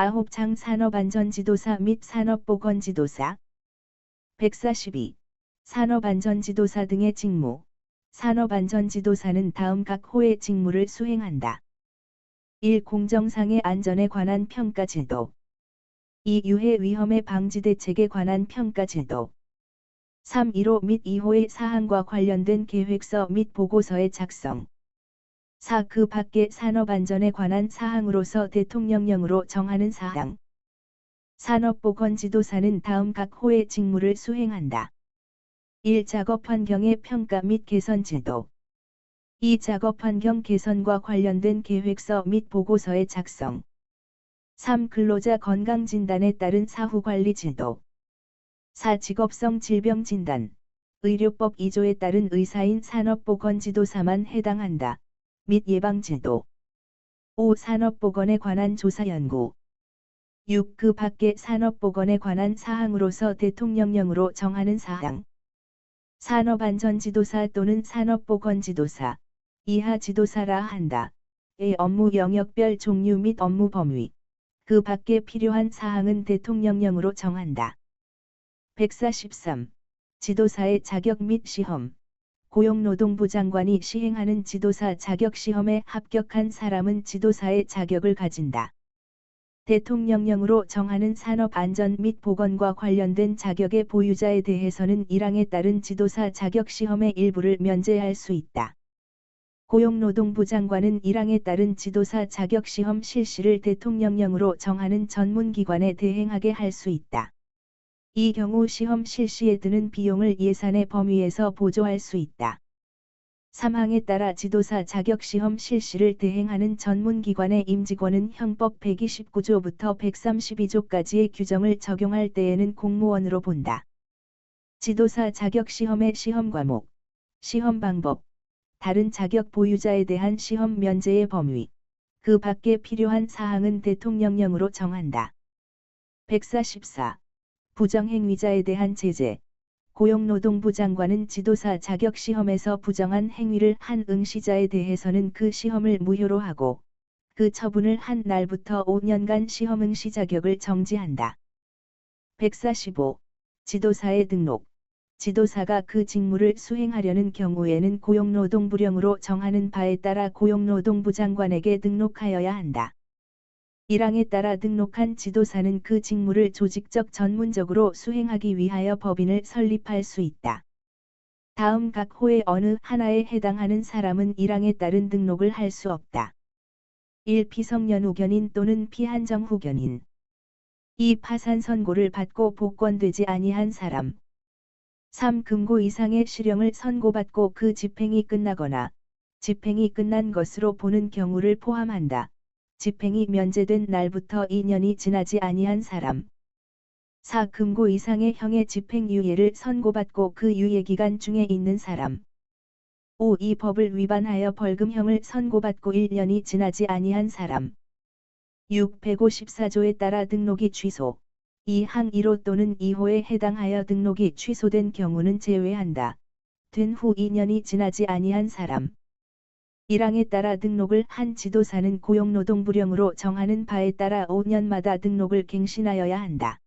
9장 산업안전지도사 및 산업보건지도사 142. 산업안전지도사 등의 직무 산업안전지도사는 다음 각 호의 직무를 수행한다. 1. 공정상의 안전에 관한 평가 제도 2. 유해 위험의 방지 대책에 관한 평가 제도 3. 1호 및 2호의 사항과 관련된 계획서 및 보고서의 작성 4. 그 밖의 산업안전에 관한 사항으로서 대통령령으로 정하는 사항 산업보건지도사는 다음 각 호의 직무를 수행한다. 1. 작업환경의 평가 및 개선 제도 2. 작업환경 개선과 관련된 계획서 및 보고서의 작성 3. 근로자 건강진단에 따른 사후관리 제도 4. 직업성 질병 진단 의료법 2조에 따른 의사인 산업보건지도사만 해당한다. 및 예방제도 5. 산업보건에 관한 조사 연구 6. 그 밖의 산업보건에 관한 사항으로서 대통령령으로 정하는 사항 산업안전지도사 또는 산업보건지도사 이하 지도사라 한다. 의 업무 영역별 종류 및 업무 범위 그 밖에 필요한 사항은 대통령령으로 정한다. 143. 지도사의 자격 및 시험 고용노동부 장관이 시행하는 지도사 자격시험에 합격한 사람은 지도사의 자격을 가진다. 대통령령으로 정하는 산업안전 및 보건과 관련된 자격의 보유자에 대해서는 1항에 따른 지도사 자격시험의 일부를 면제할 수 있다. 고용노동부 장관은 1항에 따른 지도사 자격시험 실시를 대통령령으로 정하는 전문기관에 대행하게 할 수 있다. 이 경우 시험 실시에 드는 비용을 예산의 범위에서 보조할 수 있다. 3항에 따라 지도사 자격 시험 실시를 대행하는 전문기관의 임직원은 형법 129조부터 132조까지의 규정을 적용할 때에는 공무원으로 본다. 지도사 자격 시험의 시험 과목, 시험 방법, 다른 자격 보유자에 대한 시험 면제의 범위, 그 밖에 필요한 사항은 대통령령으로 정한다. 144. 부정행위자에 대한 제재 고용노동부 장관은 지도사 자격시험에서 부정한 행위를 한 응시자에 대해서는 그 시험을 무효로 하고 그 처분을 한 날부터 5년간 시험 응시 자격을 정지한다. 145. 지도사의 등록 지도사가 그 직무를 수행하려는 경우에는 고용노동부령으로 정하는 바에 따라 고용노동부 장관에게 등록하여야 한다. 1항에 따라 등록한 지도사는 그 직무를 조직적 전문적으로 수행하기 위하여 법인을 설립할 수 있다. 다음 각 호의 어느 하나에 해당하는 사람은 1항에 따른 등록을 할 수 없다. 1. 피성년 후견인 또는 피한정 후견인 2. 파산 선고를 받고 복권되지 아니한 사람 3. 금고 이상의 실형을 선고받고 그 집행이 끝나거나 집행이 끝난 것으로 보는 경우를 포함한다. 집행이 면제된 날부터 2년이 지나지 아니한 사람. 4. 금고 이상의 형의 집행유예를 선고받고 그 유예기간 중에 있는 사람. 5. 이 법을 위반하여 벌금형을 선고받고 1년이 지나지 아니한 사람. 6. 154조에 따라 등록이 취소. 2항 1호 또는 2호에 해당하여 등록이 취소된 경우는 제외한다. 된 후 2년이 지나지 아니한 사람. 1항에 따라 등록을 한 지도사는 고용노동부령으로 정하는 바에 따라 5년마다 등록을 갱신하여야 한다.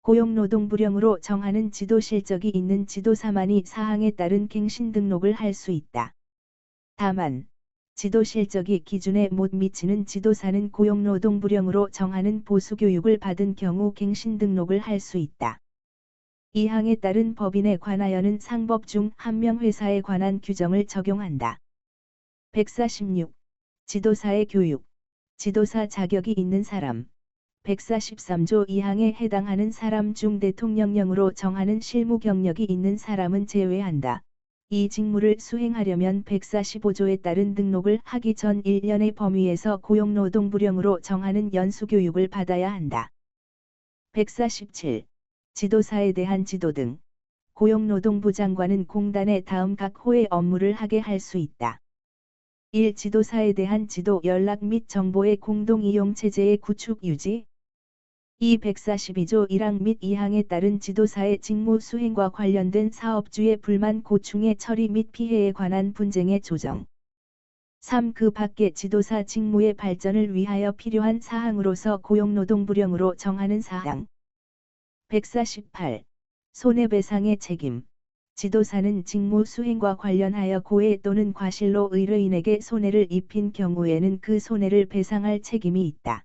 고용노동부령으로 정하는 지도 실적이 있는 지도사만이 사항에 따른 갱신 등록을 할 수 있다. 다만, 지도 실적이 기준에 못 미치는 지도사는 고용노동부령으로 정하는 보수교육을 받은 경우 갱신 등록을 할 수 있다. 이 항에 따른 법인에 관하여는 상법 중 한 명 회사에 관한 규정을 적용한다. 146. 지도사의 교육. 지도사 자격이 있는 사람. 143조 2항에 해당하는 사람 중 대통령령으로 정하는 실무 경력이 있는 사람은 제외한다. 이 직무를 수행하려면 145조에 따른 등록을 하기 전 1년의 범위에서 고용노동부령으로 정하는 연수교육을 받아야 한다. 147. 지도사에 대한 지도 등 고용노동부 장관은 공단의 다음 각 호의 업무를 하게 할 수 있다. 1. 지도사에 대한 지도 연락 및 정보의 공동 이용 체제의 구축 유지 2. 142조 1항 및 2항에 따른 지도사의 직무 수행과 관련된 사업주의 불만 고충의 처리 및 피해에 관한 분쟁의 조정 3. 그 밖의 지도사 직무의 발전을 위하여 필요한 사항으로서 고용노동부령으로 정하는 사항. 148. 손해배상의 책임. 지도사는 직무 수행과 관련하여 고해 또는 과실로 의뢰인에게 손해를 입힌 경우에는 그 손해를 배상할 책임이 있다.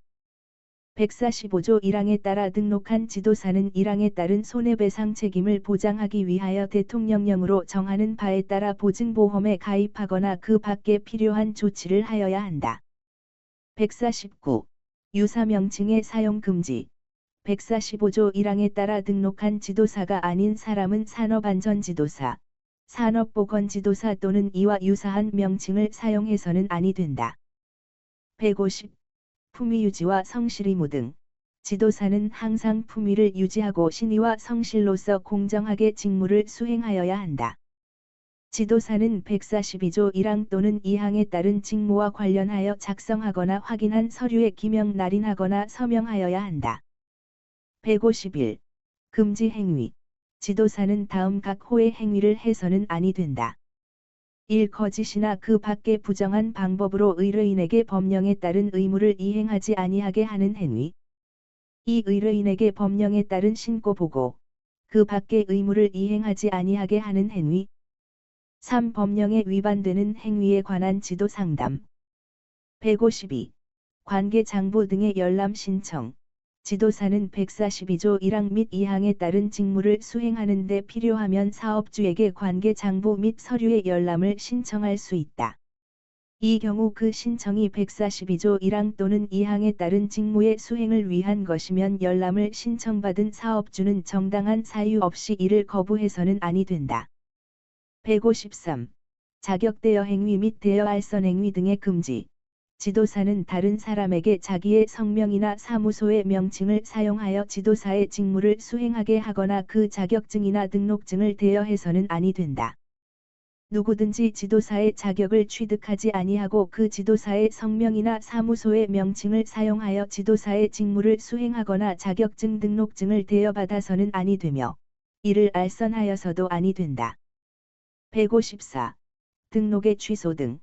145조 1항에 따라 등록한 지도사는 1항에 따른 손해배상 책임을 보장하기 위하여 대통령령으로 정하는 바에 따라 보증보험에 가입하거나 그 밖에 필요한 조치를 하여야 한다. 149. 유사명칭의 사용 금지. 145조 1항에 따라 등록한 지도사가 아닌 사람은 산업안전지도사, 산업보건지도사 또는 이와 유사한 명칭을 사용해서는 아니 된다. 150. 품위 유지와 성실 의무 등 지도사는 항상 품위를 유지하고 신의와 성실로서 공정하게 직무를 수행하여야 한다. 지도사는 142조 1항 또는 2항에 따른 직무와 관련하여 작성하거나 확인한 서류에 기명 날인하거나 서명하여야 한다. 151. 금지 행위. 지도사는 다음 각 호의 행위를 해서는 아니 된다. 1. 거짓이나 그 밖의 부정한 방법으로 의뢰인에게 법령에 따른 의무를 이행하지 아니하게 하는 행위. 2. 의뢰인에게 법령에 따른 신고 보고 그 밖의 의무를 이행하지 아니하게 하는 행위. 3. 법령에 위반되는 행위에 관한 지도 상담. 152. 관계 장부 등의 열람 신청. 지도사는 142조 1항 및 2항에 따른 직무를 수행하는 데 필요하면 사업주에게 관계 장부 및 서류의 열람을 신청할 수 있다. 이 경우 그 신청이 142조 1항 또는 2항에 따른 직무의 수행을 위한 것이면 열람을 신청받은 사업주는 정당한 사유 없이 이를 거부해서는 아니 된다. 153. 자격대여 행위 및 대여 알선 행위 등의 금지. 지도사는 다른 사람에게 자기의 성명이나 사무소의 명칭을 사용하여 지도사의 직무를 수행하게 하거나 그 자격증이나 등록증을 대여해서는 아니 된다. 누구든지 지도사의 자격을 취득하지 아니하고 그 지도사의 성명이나 사무소의 명칭을 사용하여 지도사의 직무를 수행하거나 자격증 등록증을 대여받아서는 아니 되며 이를 알선하여서도 아니 된다. 154. 등록의 취소 등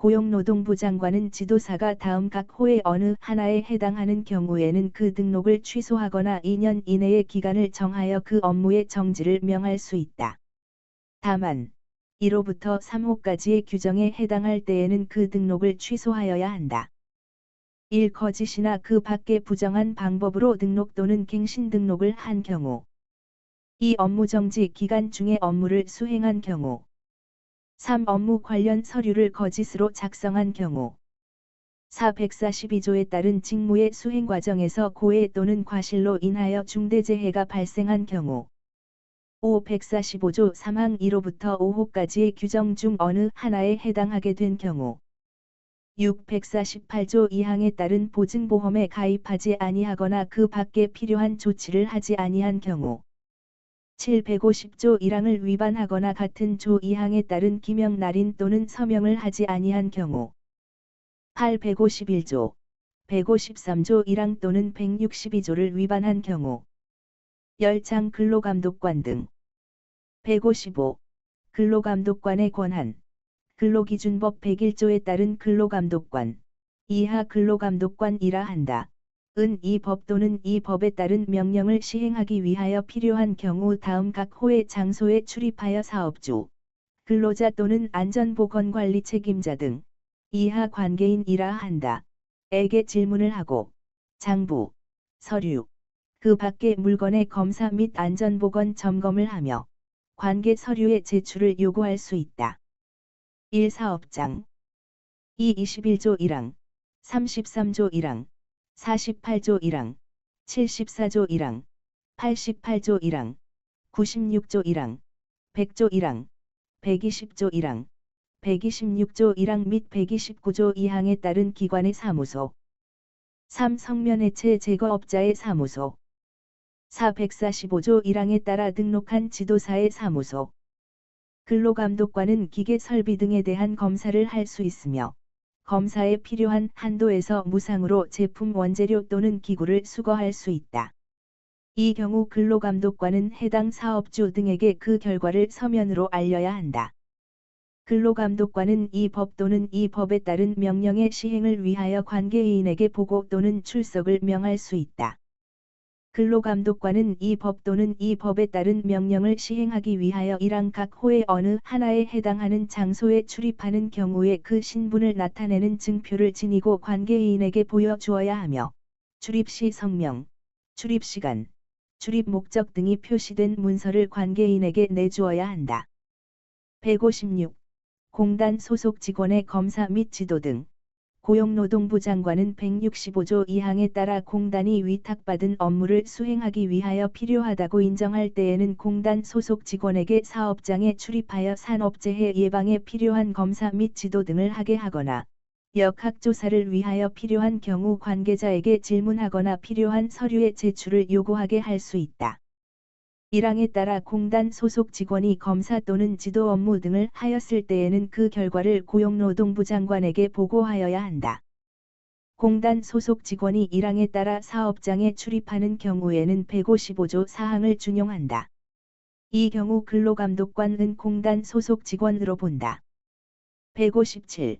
고용노동부 장관은 지도사가 다음 각 호의 어느 하나에 해당하는 경우에는 그 등록을 취소하거나 2년 이내의 기간을 정하여 그 업무의 정지를 명할 수 있다. 다만 1호부터 3호까지의 규정에 해당할 때에는 그 등록을 취소하여야 한다. 1. 거짓이나 그 밖의 부정한 방법으로 등록 또는 갱신 등록을 한 경우 2. 업무 정지 기간 중에 업무를 수행한 경우 3. 업무 관련 서류를 거짓으로 작성한 경우 4. 142조에 따른 직무의 수행 과정에서 고해 또는 과실로 인하여 중대재해가 발생한 경우 5. 145조 3항 1호부터 5호까지의 규정 중 어느 하나에 해당하게 된 경우 6. 148조 2항에 따른 보증보험에 가입하지 아니하거나 그 밖에 필요한 조치를 하지 아니한 경우 750조 1항을 위반하거나 같은 조 2항에 따른 기명 날인 또는 서명을 하지 아니한 경우 851조 153조 1항 또는 162조를 위반한 경우 열장 근로감독관 등 155. 근로감독관의 권한 근로기준법 101조에 따른 근로감독관 이하 근로감독관이라 한다. 은 이 법 또는 이 법에 따른 명령을 시행하기 위하여 필요한 경우 다음 각 호의 장소에 출입하여 사업주, 근로자 또는 안전보건관리 책임자 등 이하 관계인이라 한다. 에게 질문을 하고 장부, 서류, 그 밖의 물건의 검사 및 안전보건 점검을 하며 관계 서류의 제출을 요구할 수 있다. 1. 사업장 2. 21조 1항 33조 1항 48조 1항, 74조 1항, 88조 1항, 96조 1항, 100조 1항, 120조 1항, 126조 1항 및 129조 2항에 따른 기관의 사무소 3. 성면해체 제거업자의 사무소 4. 145조 1항에 따라 등록한 지도사의 사무소 근로감독관은 기계 설비 등에 대한 검사를 할 수 있으며 검사에 필요한 한도에서 무상으로 제품 원재료 또는 기구를 수거할 수 있다. 이 경우 근로감독관은 해당 사업주 등에게 그 결과를 서면으로 알려야 한다. 근로감독관은 이 법 또는 이 법에 따른 명령의 시행을 위하여 관계인에게 보고 또는 출석을 명할 수 있다. 근로감독관은 이 법 또는 이 법에 따른 명령을 시행하기 위하여 이랑 각 호의 어느 하나에 해당하는 장소에 출입하는 경우에 그 신분을 나타내는 증표를 지니고 관계인에게 보여주어야 하며 출입 시 성명, 출입 시간, 출입 목적 등이 표시된 문서를 관계인에게 내주어야 한다. 156. 공단 소속 직원의 검사 및 지도 등 고용노동부 장관은 165조 2항에 따라 공단이 위탁받은 업무를 수행하기 위하여 필요하다고 인정할 때에는 공단 소속 직원에게 사업장에 출입하여 산업재해 예방에 필요한 검사 및 지도 등을 하게 하거나 역학조사를 위하여 필요한 경우 관계자에게 질문하거나 필요한 서류의 제출을 요구하게 할 수 있다. 1항에 따라 공단 소속 직원이 검사 또는 지도 업무 등을 하였을 때에는 그 결과를 고용노동부 장관에게 보고하여야 한다. 공단 소속 직원이 1항에 따라 사업장에 출입하는 경우에는 155조 사항을 준용한다. 이 경우 근로감독관은 공단 소속 직원으로 본다. 157.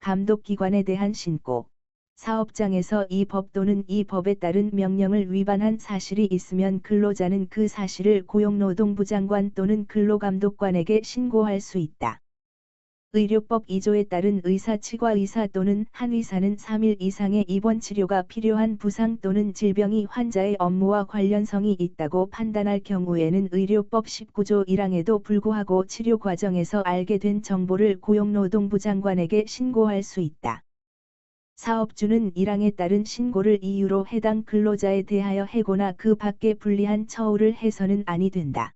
감독기관에 대한 신고 사업장에서 이 법 또는 이 법에 따른 명령을 위반한 사실이 있으면 근로자는 그 사실을 고용노동부 장관 또는 근로감독관에게 신고할 수 있다. 의료법 2조에 따른 의사 치과 의사 또는 한 의사는 3일 이상의 입원 치료가 필요한 부상 또는 질병이 환자의 업무와 관련성이 있다고 판단할 경우에는 의료법 19조 1항에도 불구하고 치료 과정에서 알게 된 정보를 고용노동부 장관에게 신고할 수 있다. 사업주는 1항에 따른 신고를 이유로 해당 근로자에 대하여 해고나 그 밖에 불리한 처우를 해서는 아니 된다.